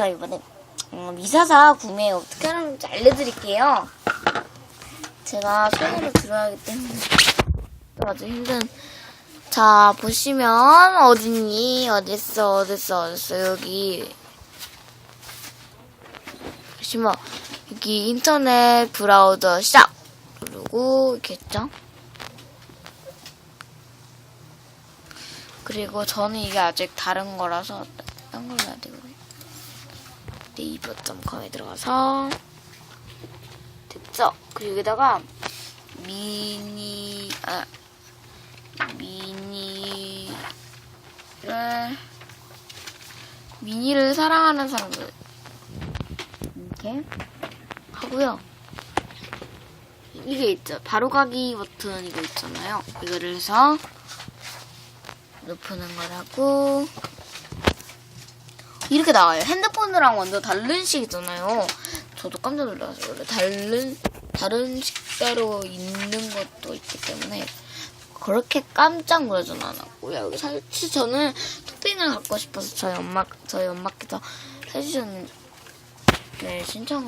제가 이번에 음, 미사사 구매 어떻게 하는지 알려드릴게요. 제가 손으로 들어야 하기 때문에 또 아주 힘든. 자 보시면 어딨니? 어딨어? 어딨어? 어딨어? 여기 보시면 여기 인터넷 브라우저 시작 누르고 했죠. 그리고 저는 이게 아직 다른 거라서 딴 걸로 해야 되거든요. 네이버.com에 들어가서 됐죠? 그리고 여기다가 미니 아 미니를 미니를 사랑하는 사람들 이렇게 하고요. 이게 있죠. 바로가기 버튼 이거 있잖아요. 이거를 해서 높이는 거라고 이렇게 나와요. 핸드폰이랑 완전 다른 식이잖아요. 저도 깜짝 놀랐어요. 원래 다른 다른 식대로 있는 것도 있기 때문에 그렇게 깜짝 놀라진 않았고요. 사실 저는 토핑을 갖고 싶어서 저희 엄마 저희 엄마께서 해주셨는데 네, 신청을